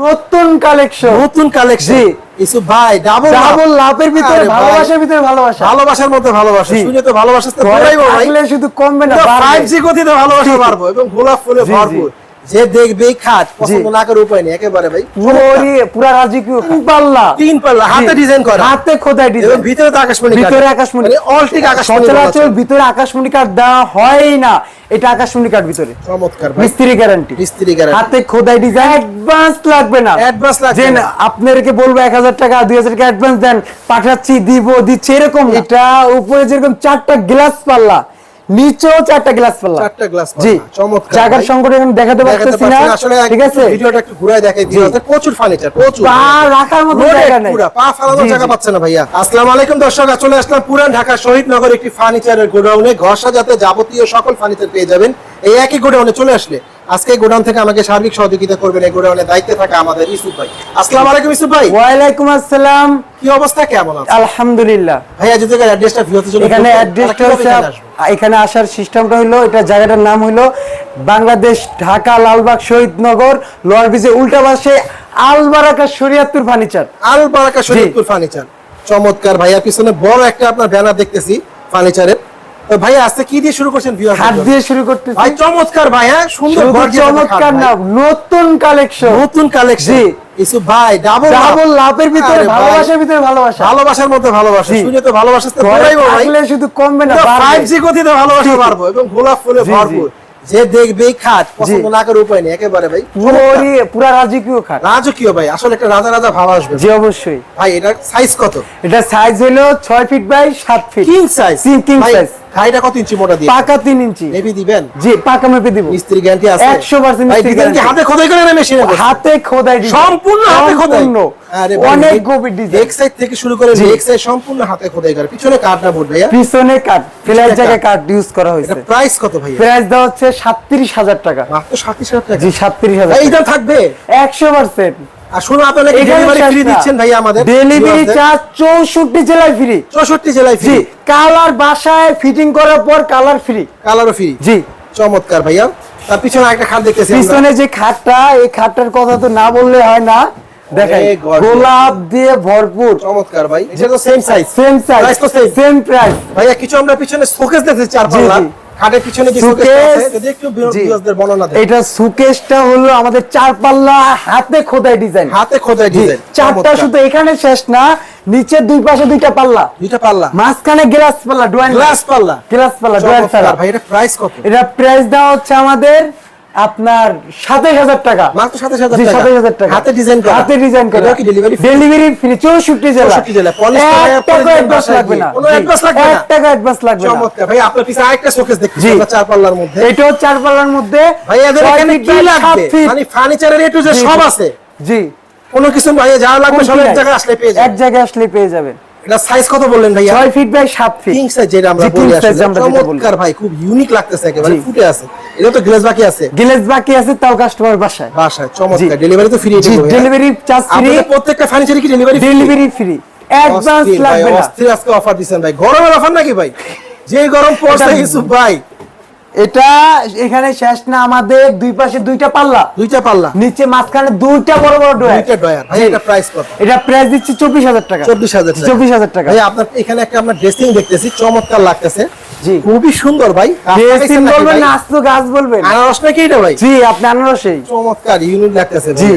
নতুন কালেকশন নতুন collection issue ভাই ডাবল ডাবল লাভের ভিতরে ভালোবাসার ভিতরে ভালোবাসা। ভালোবাসার মধ্যে ভালোবাসা। শুনে তো ভালোবাসা তো ভাই। শুধু কমবে না 5G গতিতে ভালোবাসা। পারব এবং গোলাপ ফুলে। ভরপুর। যে দেখবে খাট পছন্দ না করে উপায় নেই একেবারে ভাই। পুরোই পুরা রাজকীয় পাল্লা। তিন পাল্লা হাতে ডিজাইন করা। হাতে খোদাই ডিজাইন ভিতরে তো আকাশমণি। ভিতরে আকাশমণি। মানে আকাশমণি সচরাচর ভিতরে আকাশমণি কাঠ দেওয়া হয় না। এটা আকাশমণি কাঠ ভিতরে। চমৎকার ভাই। মিস্ত্রি গ্যারান্টি মিস্ত্রি গ্যারান্টি হাতে খোদাই ডিজাইন অ্যাডভান্স লাগবে না। অ্যাডভান্স লাগবে না। আপনাদেরকে বলব এক হাজার টাকা দুই হাজার টাকা অ্যাডভান্স দেন পাঠাচ্ছি দিব দিচ্ছি এরকম এটা উপরে যেরকম চারটা গ্লাস পাল্লা নিচেও চারটা গ্লাস পাল্লা। চারটা গ্লাস জি। চমৎকার। জায়গার সংকট এখন দেখাতে পারতেছি না ঠিক আছে? ভিডিওটা একটু ঘুরায় দেখাই দিই। প্রচুর ফার্নিচার প্রচুর। পা রাখার মতো জায়গা নাই। পুরো পা ফালানোর জায়গা পাচ্ছে না ভাইয়া। আসসালামু আলাইকুম দর্শক চলে আসলাম পুরান ঢাকা শহীদ নগর একটি ফার্নিচারের গোডাউনে ঘর সাজাতে যাবতীয় সকল ফার্নিচার পেয়ে যাবেন। এই একই গোডাউনে চলে আসলে। আজকে গোডাউন থেকে আমাকে সার্বিক সহযোগিতা করবেন এই গোডাউনে দায়িত্বে থাকা আমাদের ইসুফ ভাই। আসসালামু আলাইকুম ইসুফ ভাই। ওয়ালাইকুম আসসালাম। কি অবস্থা? কেমন আছে আলহামদুলিল্লাহ। ভাইয়া যদি অ্যাড্রেসটা ভিউতে জন্য এখানে অ্যাড্রেসটা হচ্ছে এখানে আসার সিস্টেমটা হলো এটা জায়গাটার নাম হলো বাংলাদেশ ঢাকা লালবাগ শহীদনগর লোয়ার ব্রিজে উল্টা পাশে আলবারাকা শরিয়াতুর ফার্নিচার। আল বারাকা শরীফপুর ফার্নিচার। চমৎকার ভাইয়া পিছনে বড় একটা আপনার ব্যানার দেখতেছি ফার্নিচারের। তো ভাইয়া আজকে কি দিয়ে শুরু করছেন ভিউয়ার হাত দিয়ে শুরু ভাই চমৎকার সুন্দর gorgeous একটা খাট চমৎকার না নতুন কালেকশন নতুন কালেকশন ইসু ভাই ডাবল ডাবল লাভের ভিতরে ভালোবাসার ভিতরে ভালোবাসা। ভালোবাসার মধ্যে ভালোবাসা। শুনে তো ভালোবাসা তো ঘরে বেড়াইবো ভাই। থাকলে শুধু কমবে না বাড়বে। গতিতে ভালোবাসা পারব এবং গোলাপ ফুলে। ভরপুর। যে দেখবে খাট পছন্দ না করে উপায় নেই একেবারে ভাই। পুরোই পুরা রাজকীয় খাট। রাজকীয় ভাই আসলে একটা রাজা রাজা ভাব আসবে। জি অবশ্যই। ভাই এটার সাইজ কত? এটা সাইজ হলো ছয় ফিট বাই সাত feet king size King- king size। কত ইঞ্চি মোটা দিয়ে? পাকা তিন ইঞ্চি। নেভি দিবেন? জি পাকা মেপে দিব। মিস্ত্রি গ্যারান্টি আছে। 100% মিস্ত্রি guarantee। হাতে খোদাই করে না মেশিনে হাতে খোদাই ডিজাইন সম্পূর্ণ হাতে খোদাই। আরে অনেক গভীর ডিজাইন এক সাইড থেকে শুরু করে। লেগ সাইড সম্পূর্ণ হাতে খোদাই করে। পিছনে কাঠটা বোর্ড ভাইয়া। পিছনে কাট ফ্ল্যাট জায়গায় কাট ইউজ করা হয়েছে। এটা প্রাইস কত ভাইয়া? প্রাইস দেওয়া হচ্ছে সাতত্রিশ হাজার টাকা। মাত্র সাতত্রিশ হাজার টাকা। জি সাতত্রিশ হাজার ভাই, এই দাম থাকবে? একশো পার্সেন্ট আর শুনুন ডেলিভারি ফ্রি দিচ্ছেন ভাইয়া আমাদের? ডেলিভারি চার্জ চৌষট্টি জেলায় ফ্রি চৌষট্টি জেলায় ফ্রি কালার বাসায় ফিটিং করার পর কালার ফ্রি কালারও ফ্রি জি। চমৎকার ভাইয়া। তার পিছনে একটা খাট দেখতেছি। পিছনে যে খাটটা এই খাটটার কথা তো না বললে হয় না। দেখেন গোলাপ দিয়ে ভরপুর। চমৎকার ভাই। এটা তো same size same size Price তো সেম প্রাইস ভাইয়া কিছু আমরা পিছনে শোকেস দেখতেছি চার। খাটের পিছনে যে শোকেস যদি একটু ভিউয়ারদের বর্ণনা দেন। এটা সুকেশটা হলো আমাদের চার পাল্লা হাতে খোদাই ডিজাইন হাতে খোদাই ডিজাইন চারটা শুধু এখানে শেষ না নিচে দুই পাশে দুইটা পাল্লা। দুইটা পাল্লা। মাঝখানে গ্লাস পাল্লা ডোয়ান গ্লাস পাল্লা। গ্লাস পাল্লা ভাই এটা প্রাইস কত? এটা প্রাইস দেওয়া হচ্ছে আমাদের আপনার সাতাশ হাজার টাকা। মাত্র সাতাশ হাজার টাকা। 27,000 টাকা। হাতে ডিজাইন করা। হাতে ডিজাইন করা। কি ডেলিভারি ডেলিভারি ফ্রি চৌষট্টি জেলা। চৌষট্টি জেলা। এক টাকা অ্যাডভান্স লাগবে না। কোনো জি, লাগবে না? টাকা অ্যাডভান্স লাগবে না। চমৎকার। ভাই আপনার পিছনে আরেকটা শোকেস দেখতেছি চার পাল্লার মধ্যে। এটাও চার পাল্লার মধ্যে ভাই এদের এখানে কি লাগবে? মানে ফার্নিচারের জি, সব আছে। জি। কোনো কিছু ভাইয়া যা লাগবে সব এক জায়গায় আসলে পেয়ে এক জায়গায় আসলে পেয়ে যাবেন। এটা সাইজ কত বললেন ভাই 6 feet by 7 feet king size যেটা আমরা বলি আসলে। চমৎকার ভাই খুব ইউনিক লাগতেছে একেবারে ফুটে আছে। এটা তো গ্লেজ বাকি আছে। গ্লেজ বাকি আছে তাও কাস্টমার বাসায়। বাসায় চমৎকার। ডেলিভারি তো ফ্রি জি ডেলিভারি চার্জ ফ্রি আপনাদের প্রত্যেকটা ফার্নিচারে কি ডেলিভারি ডেলিভারি ফ্রি অ্যাডভান্স লাগবে না। অস্থির আজকে অফার দিচ্ছেন ভাই। গরমের অফার নাকি ভাই? যে গরম পড়ছে ইসু ভাই। এটা এখানে শেষ না আমাদের দুই পাশে দুইটা পাল্লা। দুইটা পাল্লা। নিচে মাঝখানে দুইটা বড় বড় ডোয়ার। দুইটা ডয়ার। ভাই এটা প্রাইস কত? এটা প্রাইস দিচ্ছি চব্বিশ হাজার টাকা। চব্বিশ হাজার টাকা। ভাই আপনার এখানে একটা আমরা ড্রেসিং দেখতেছি চমৎকার লাগতেছে। জি। খুবই সুন্দর ভাই। ড্রেসিং বলবেন না আস্ত গাছ বলবেন। আনারস নাকি এটা ভাই? জি আপনি আনারসেই। চমৎকার ইউনিক লাগতেছে জি। জি।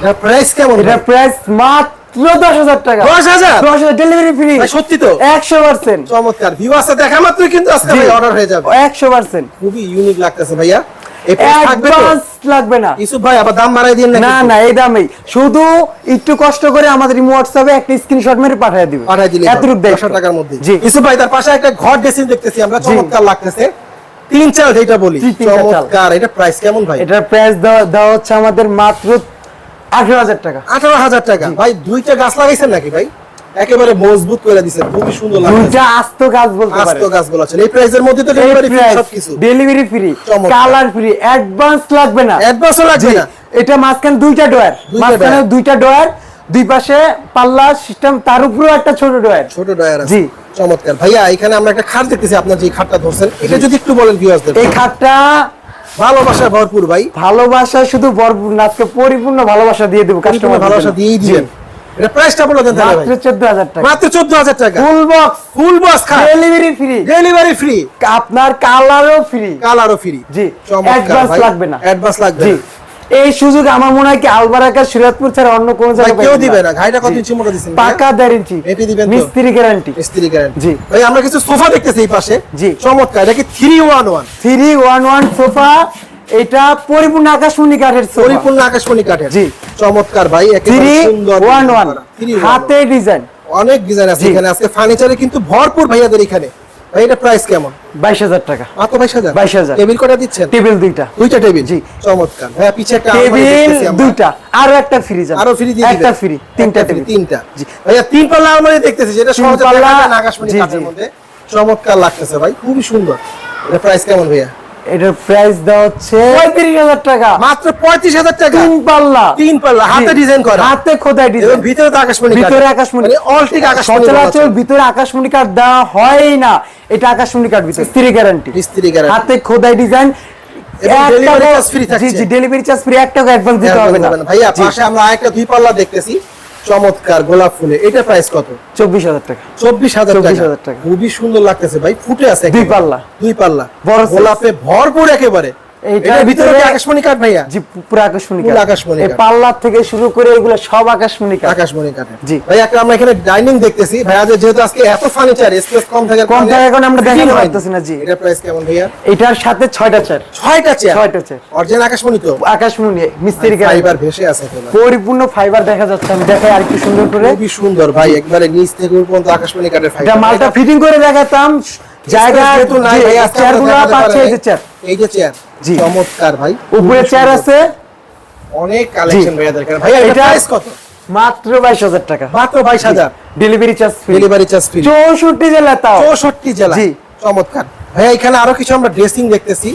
এটা প্রাইস কেমন এটা প্রাইস মাত্র দশ হাজার টাকা। দশ হাজার? দশ হাজার ডেলিভারি ফ্রি সত্যি তো। একশো পার্সেন্ট। চমৎকার। ভিউ দেখা মাত্র কিন্তু আজকে ভাই অর্ডার হয়ে যাবে। একশো পার্সেন্ট। খুবই ইউনিক লাগতেছে ভাইয়া। এই price থাকবে তো? অ্যাডভান্স লাগবে না। ইউসুফ ভাই আবার দাম বাড়াই দিন না না এই দামেই। শুধু একটু কষ্ট করে আমাদের হোয়াটসঅ্যাপে একটা স্ক্রিনশট মেরে পাঠিয়ে দিবে। পাঠাই দিলে এতটুকু দায়িত্ব। দশ টাকার মধ্যে। জি। ইউসুফ ভাই তার পাশে একটা ঘর ড্রেসিং দেখতেছি আমরা চমৎকার লাগতেছে। তিন চাল যেটা বলি। চমৎকার। এটা প্রাইস কেমন ভাই? এটার প্রাইস দেওয়া হচ্ছে আমাদের মাত্র আঠারো হাজার টাকা। আঠারো হাজার টাকা। ভাই দুইটা গাছ লাগাইছেন নাকি ভাই? একেবারে মজবুত করে দিছেন খুবই সুন্দর লাগছে দুইটা আস্ত গাছ বলতে পারে আস্ত গাছ বলা এই প্রাইসের মধ্যে তো ডেলিভারি ফ্রি সবকিছু। Delivery free colour free advance লাগবে না। অ্যাডভান্সও লাগবে না। এটা মাঝখানে দুইটা ডয়ার মাঝখানে দুইটা ডয়ার দুই পাশে পাল্লা সিস্টেম তার উপরেও একটা ছোট ডয়ার ছোট ডয়ার জি। চমৎকার। ভাইয়া এখানে আমরা একটা খাট দেখতেছি আপনার যে খাটটা ধরছেন এটা যদি একটু বলেন ভিউয়ারদের এই খাটটা ভালোবাসা ভরপুর ভাই। ভালোবাসা শুধু ভরপুর না আজকে পরিপূর্ণ ভালোবাসা দিয়ে দেবো কাস্টমার ভালোবাসা দিয়েই দিবেন। এটা প্রাইসটা বলে দেন মাত্র ভাই। চোদ্দ হাজার টাকা। মাত্র চোদ্দ হাজার টাকা full box full box delivery free delivery free আপনার কালারও ফ্রি কালারও ফ্রি জি। অ্যাডভান্স লাগবে না। অ্যাডভান্স লাগবে জি। এই সুযোগ আমার মনে হয় কি আলবারাকা সিরাজপুর ছাড়া অন্য কোনো জায়গায় কেউ দিবে না। ঘাইটা কত। ইঞ্চি মোটা দিচ্ছেন। পাকা দেড় ইঞ্চি। মেপে দিবেন তো? মিস্ত্রি গ্যারান্টি মিস্ত্রি গ্যারান্টি জি। ভাই আমরা কিছু সোফা দেখতেছি এই পাশে। জি। চমৎকার। এটা কি three one one three one one sofa. এটা পরিপূর্ণ আকাশমণি কাঠের সোফা। পরিপূর্ণ আকাশমণি কাঠের। জি। চমৎকার ভাই একেবারে সুন্দর ওয়ান design ওয়ান হাতে ডিজাইন অনেক ডিজাইন আছে। এখানে। আজকে ফার্নিচারে কিন্তু ভরপুর ভাইয়াদের এখানে। ভাই এটা প্রাইস কেমন? বাইশ হাজার টাকা। মাত্র বাইশ হাজার? 22,000 টেবিল কটা দিচ্ছেন? টেবিল দুইটা। দুইটা টেবিল? জি। চমৎকার। ভাইয়া পিছে একটা টেবিল দুইটা। আরও একটা ফ্রি যান আরও ফ্রি দিয়ে একটা। ফ্রি তিনটা টেবিল। তিনটা। জি। ভাইয়া তিন পাল্লা আলমারি দেখতেছি যেটা সহজে পাল্লা, আকাশমণি জি। মধ্যে। চমৎকার লাগতেছে ভাই খুবই সুন্দর। এটা প্রাইস কেমন ভাইয়া? এটার প্রাইস দেওয়া হচ্ছে পঁয়ত্রিশ হাজার টাকা। মাত্র পঁয়ত্রিশ হাজার টাকা। তিন পাল্লা। তিন পাল্লা। হাতে ডিজাইন করা। হাতে খোদাই ডিজাইন ভিতরে তো আকাশমণি ভিতরে আকাশমণি মানে অল ঠিক আকাশমণি সচরাচর ভিতরে আকাশমণি কাঠ দেওয়া হয় না। এটা আকাশমণি কাঠ ভিতরে স্ত্রী গ্যারান্টি স্ত্রী গ্যারান্টি হাতে খোদাই ডিজাইন ডেলিভারি চার্জ ফ্রি এক টাকা অ্যাডভান্স দিতে হবে না। ভাইয়া পাশে আমরা আরেকটা দুই পাল্লা দেখতেছি। চমৎকার গোলাপ ফুলে এটা প্রাইস কত? চব্বিশ হাজার টাকা। চব্বিশ হাজার 24,000 টাকা। খুবই সুন্দর লাগতেছে ভাই। ফুটে আছে দুই পাল্লা। দুই পাল্লা। বড় গোলাপে ভরপুর একেবারে। এটার ভিতরে ভিতরে- কি আকাশমণি কাঠ ভাইয়া। জি পুরো আকাশমণি কাঠ। আকাশমণি কাঠ। পাল্লার থেকে শুরু করে এগুলো সব আকাশমণি কাঠ। আকাশমণি কাঠের জি। ভাই আমরা এখানে ডাইনিং দেখতেছি। ভাইয়া যেহেতু আজকে এত ফার্নিচার স্পেস কম থাকে কম থাকার কারণে আমরা দেখাতে পারতেছি না, জি। এটা প্রাইস কেমন ভাইয়া? এটার সাথে ছয়টা চেয়ার ছয়টা চেয়ার ছয়টা চেয়ার অরিজিনাল আকাশমণি তো? আকাশমণি মিস্ত্রি ফাইবার ভেসে আছে পরিপূর্ণ ফাইবার দেখা যাচ্ছে আমি দেখাই আর কি সুন্দর করে। খুবই সুন্দর ভাই একবারে নিচ থেকে উপর পর্যন্ত আকাশমণি কাঠের এটা মালটা ফিটিং করে দেখাতাম। জায়গা নাই ভাই পাচ্ছে এই যে চেয়ার এই যে চেয়ার জি। চমৎকার ভাই। উপরে চেয়ার আছে। অনেক কালেকশন ভাইয়া দরকার ভাইয়া এটা প্রাইস কত? মাত্র বাইশ হাজার টাকা। মাত্র বাইশ হাজার। Delivery charge free delivery charge free চৌষট্টি জেলা তাও। চৌষট্টি জেলা জি। চমৎকার। ভাইয়া এখানে আরও কিছু আমরা ড্রেসিং দেখতেছি।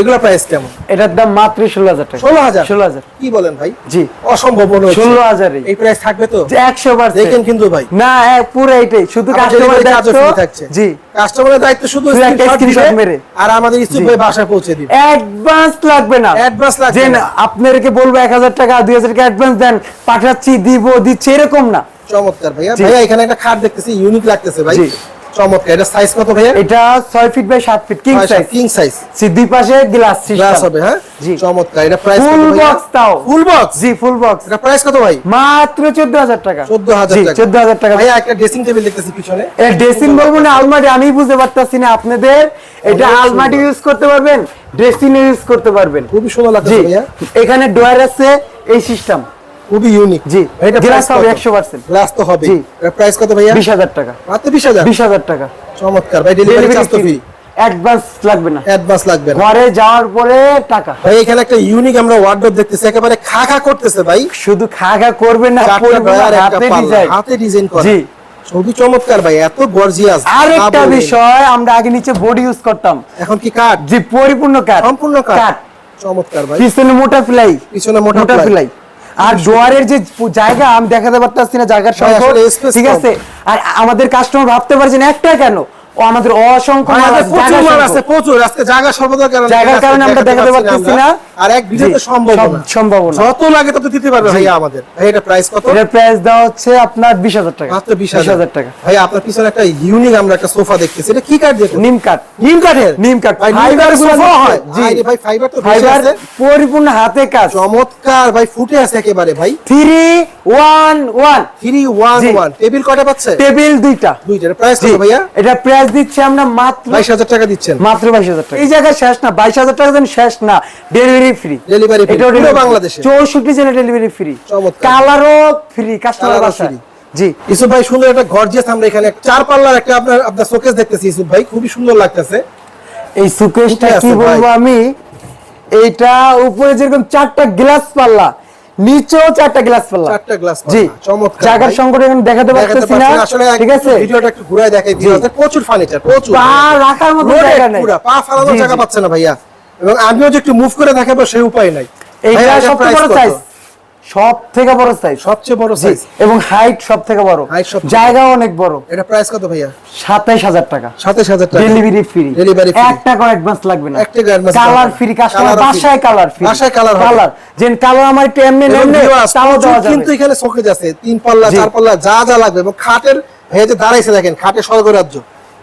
এগুলো প্রাইস কেমন? এটার দাম মাত্র ষোলো হাজার টাকা। ষোলো হাজার? ষোলো হাজার। কি বলেন ভাই? জি। অসম্ভব মনে হচ্ছে। ষোলো হাজারই এই। প্রাইস থাকবে তো? একশো দেখেন কিন্তু ভাই। না পুরো এইটাই। শুধু আমার কাস্টমার delivery charge ও free থাকছে। জি। কাস্টমারের দায়িত্ব শুধু মেরে। আর আমাদের ইস্যু ভাই বাসায় পৌঁছে দিবে। অ্যাডভান্স লাগবে না। অ্যাডভান্স লাগবে না। আপনাদেরকে বলব এক হাজার টাকা দুই হাজার টাকা অ্যাডভান্স দেন পাঠাচ্ছি দিব দিচ্ছি এরকম না। চমৎকার ভাইয়া। ভাইয়া এখানে একটা খাট দেখতেছি ইউনিক লাগতেছে ভাই। চমৎকার। এটা সাইজ কত ভাইয়া? এটা ছয় ফিট বাই সাত feet king size king size দুই পাশে গ্লাস গ্লাস হবে হ্যাঁ? জি। চমৎকার। এটা প্রাইস ফুল বক্স তাও। ফুল বক্স জি ফুল বক্স এটা প্রাইস কত ভাই? মাত্র চোদ্দ হাজার টাকা। 14,000 জি, টাকা। 14,000 টাকা। ভাইয়া একটা ড্রেসিং টেবিল দেখতেছি পিছনে। এর ড্রেসিং বলব না আলমারি আমি বুঝতে পারতাছি না আপনাদের। এটা আলমারি ইউজ করতে পারবেন ড্রেসিং ইউজ করতে পারবেন। খুবই সুন্দর লাগছে ভাইয়া। এখানে ডোয়ার আছে এই সিস্টেম খুবই ইউনিক জি এটা গ্লাস হবে কত একশো পার্সেন্ট গ্লাস তো হবে জি। প্রাইস কত ভাইয়া? বিশ হাজার টাকা। মাত্র বিশ হাজার? বিশ হাজার টাকা। চমৎকার। ভাই ডেলিভারি চার্জ তো ফ্রি অ্যাডভান্স লাগবে না। অ্যাডভান্স লাগবে না। ঘরে যাওয়ার পরে টাকা। ভাই এখানে একটা ইউনিক আমরা ওয়ার্ডরোব দেখতেছি। একেবারে খা খা করতেছে ভাই। শুধু খাগা করবেন না পরিপূর্ণ হাতে ডিজাইন হাতে ডিজাইন করা। জি। খুবই চমৎকার ভাই এত গর্জিয়াস আর একটা বিষয় আমরা আগে নিচে বডি ইউজ করতাম। এখন কি কাঠ? যে পরিপূর্ণ কাঠ। সম্পূর্ণ কাঠ। চমৎকার ভাই। পিছনে মোটা ফ্লাই। পিছনে মোটা। ফ্লাই। আর ডোয়ারের যে জায়গা আমি দেখাতে পারতাছি না জায়গার সংখ্যা ঠিক আছে? আর আমাদের কাস্টমার ভাবতে পারছেন একটা কেন? ও আমাদের অসংখ্য প্রচুর মাল আছে প্রচুর। আজকে জায়গা সর্বদার কারণে জায়গার কারণে আমরা দেখাতে পারতেছি না। আর এক ভিডিওতে সম্ভব না। সম্ভব না। যত লাগে তত দিতে পারবে ভাইয়া আমাদের। এটা প্রাইস কত? প্রাইস দেওয়া হচ্ছে আপনার বিশ হাজার টাকা। মাত্র বিশ বিশ হাজার টাকা। ভাই আপনার পিছনে একটা ইউনিক আমরা একটা সোফা দেখতেছি। এটা কি কাঠ দিয়ে নিম কাঠ। নিম কাঠের? নিম কাঠ। ভাই ফাইবার সোফা হয়। জি। ভাই ফাইবার তো ফাইবার পরিপূর্ণ হাতে কাজ। চমৎকার ভাই ফুটে আছে একেবারে ভাই। Three one one three one জি। ওয়ান টেবিল কটা পাচ্ছে? টেবিল দুইটা। দুইটা। প্রাইস কত ভাইয়া? এটা প্রাইস দিচ্ছি আমরা মাত্র বাইশ হাজার টাকা দিচ্ছেন। মাত্র বাইশ হাজার টাকা। এই জায়গায় শেষ না বাইশ হাজার টাকা যেন শেষ না ডেলিভারি ফ্রি Delivery free, পুরো বাংলাদেশে। চৌষট্টি জেলা ডেলিভারি ফ্রি কালারও ফ্রি কাস্টমার free। জি। ইসুফ ভাই সুন্দর একটা গর্জিয়াস আমরা এখানে চার পাল্লার একটা আপনার আপনার শোকেস দেখতেছি ইসুফ ভাই খুবই সুন্দর লাগতেছে। এই উঠে কি বলব আমি? এইটা উপরে যেরকম চারটা গ্লাস পাল্লা নিচেও চারটা গ্লাস পাল্লা। চারটা গ্লাস জি। চমৎকার জায়গার সংকট এখন দেখাতে দেখাতে পারতেছি না আসলে ঠিক আছে? ভিডিওটা একটু ঘুরায় দেখাই প্রচুর ফার্নিচার প্রচুর পা রাখার মতো Loaded জায়গা নেই। পা ফালানোর জায়গা পাচ্ছে না ভাইয়া। এবং আমিও যে একটু মুভ করে দেখাবো সেই উপায় নাই। এইটা সবচেয়ে বড় সাইজ সব থেকে বড় সাইজ সবচেয়ে বড় সাইজ এবং হাইট সব থেকে বড়। জায়গা অনেক বড়। এটা প্রাইস কত ভাইয়া? সাতাইশ হাজার টাকা। সাতাশ হাজার টাকা। Delivery free free। এক টাকা অ্যাডভান্স লাগবে না। এক টাকা advance কালার ফ্রি কাস্টমার বাসায় কালার ফ্রি বাসায় হবে। কালার যেন কালার আমার একটু এমনি এমনি তাও দেওয়া কিন্তু এখানে শোকেজ আছে। তিন পাল্লা চার পাল্লা যা যা লাগবে। এবং খাটের যে দাঁড়াইছে দেখেন খাটের স্বর্গরাজ্য।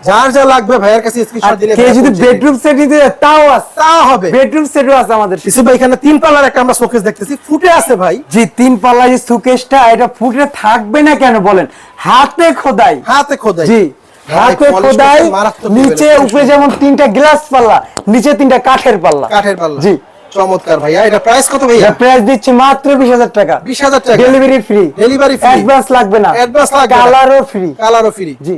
যার যা লাগবে ভাইয়ের কাছে স্ক্রিনশট দিলে ভাইয়া যদি বেডরুম সেট নিতে তাও আছে। তা হবে। বেডরুম সেটও আছে আমাদের ইসু ভাই এখানে তিন পাল্লার একটা আমরা শোকেজ দেখতেছি। ফুটে আছে ভাই। জি তিন পাল্লা যে সুকেশটা এটা ফুটে থাকবে না কেন বলেন? হাতে খোদাই। হাতে খোদাই। জি হাতে খোদাই নিচে উপরে যেমন তিনটা গ্লাস পাল্লা নিচে তিনটা কাঠের পাল্লা। কাঠের পাল্লা। জি। চমৎকার ভাইয়া। এটা প্রাইস কত ভাইয়া? প্রাইস দিচ্ছি মাত্র বিশ হাজার টাকা। বিশ হাজার টাকা। Delivery free Delivery free। Advance লাগবে না। Advance লাগবে। কালারও ফ্রি কালারও ফ্রি জি।